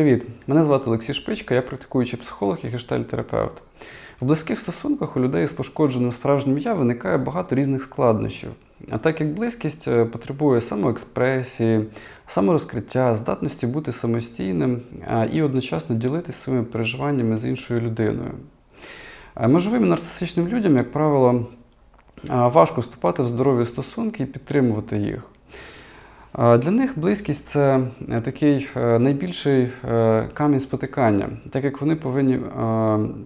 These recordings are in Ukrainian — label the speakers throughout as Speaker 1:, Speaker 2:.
Speaker 1: Привіт! Мене звати Олексій Шпичка, я практикуючий психолог і гештальтерапевт. В близьких стосунках у людей з пошкодженим справжнім я виникає багато різних складнощів. А так як близькість е, потребує самоекспресії, саморозкриття, здатності бути самостійним і одночасно ділитися своїми переживаннями з іншою людиною. Е, Межовим нарцисичним людям, як правило, важко вступати в здорові стосунки і підтримувати їх. Для них близькість це е, такий е, найбільший е, камінь спотикання, так як вони повинні,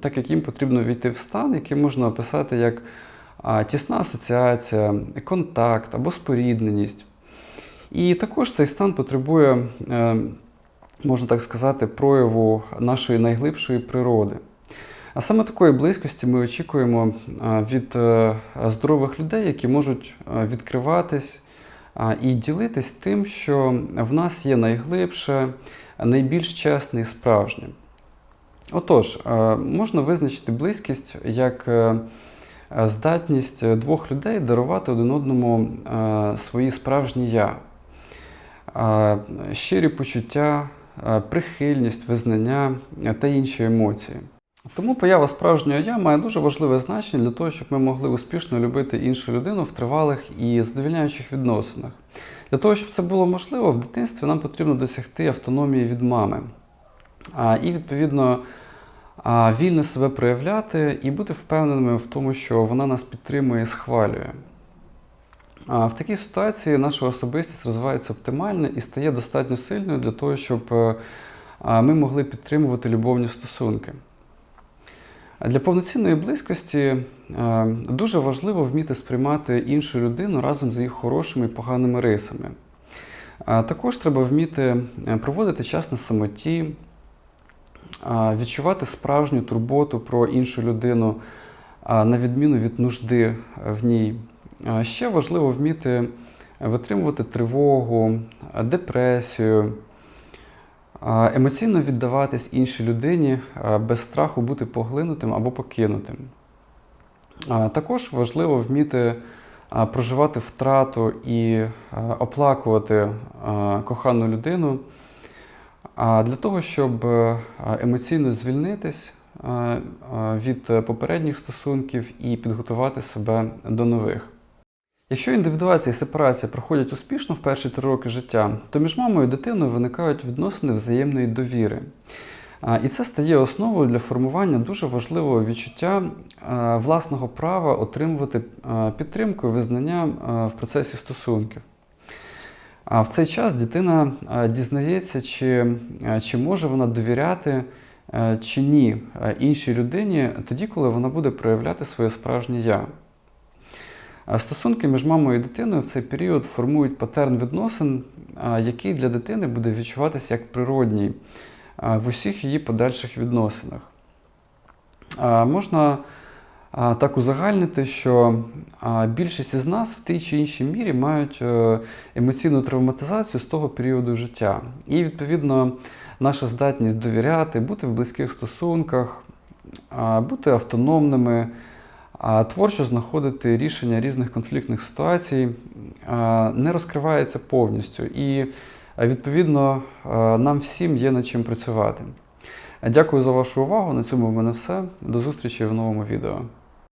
Speaker 1: так як їм потрібно війти в стан, який можна описати як тісна асоціація, контакт або спорідненість. І також цей стан потребує, можна так сказати, прояву нашої найглибшої природи. А саме такої близькості ми очікуємо від здорових людей, які можуть відкриватись і ділитись тим, що в нас є найглибше, найбільш чесне і справжнє. Отож, е, можна визначити близькість як е, здатність двох людей дарувати один одному е, свої справжні я, щирі почуття, прихильність, визнання та інші емоції. Тому поява справжнього я має дуже важливе значення для того, щоб ми могли успішно любити іншу людину в тривалих і задовільняючих відносинах. Для того, щоб це було можливо, в дитинстві нам потрібно досягти автономії від мами. І, відповідно, вільно себе проявляти і бути впевненими в тому, що вона нас підтримує і схвалює. В такій ситуації наша особистість розвивається оптимально і стає достатньо сильною для того, щоб е, ми могли підтримувати любовні стосунки. Для повноцінної близькості е, дуже важливо вміти сприймати іншу людину разом з їх хорошими і поганими рисами. Також треба вміти е, проводити час на самоті, а, відчувати справжню турботу про іншу людину, на відміну від нужди в ній. Ще важливо вміти витримувати тривогу, депресію, емоційно віддаватись іншій людині без страху бути поглинутим або покинутим. Також важливо вміти проживати втрату і оплакувати кохану людину для того, щоб емоційно звільнитись від е, попередніх стосунків і підготувати себе до нових. Якщо індивідуація і сепарація проходять успішно в перші три роки життя, то між мамою і дитиною виникають відносини взаємної довіри. І це стає основою для формування дуже важливого відчуття власного права отримувати підтримку і визнання в процесі стосунків. А в цей час дитина дізнається, чи, чи може вона довіряти чи ні іншій людині тоді, коли вона буде проявляти своє справжнє я. Стосунки між мамою і дитиною в цей період формують патерн відносин, який для дитини буде відчуватися як природній в усіх її подальших відносинах. Можна так узагальнити, що більшість із нас в тій чи іншій мірі мають е, емоційну травматизацію з того періоду життя. І, відповідно, наша здатність довіряти, бути в близьких стосунках, бути автономними, творчо знаходити рішення різних конфліктних ситуацій не розкривається повністю. І, відповідно, нам всім є над чим працювати. Дякую за вашу увагу. На цьому в мене все. До зустрічі в новому відео.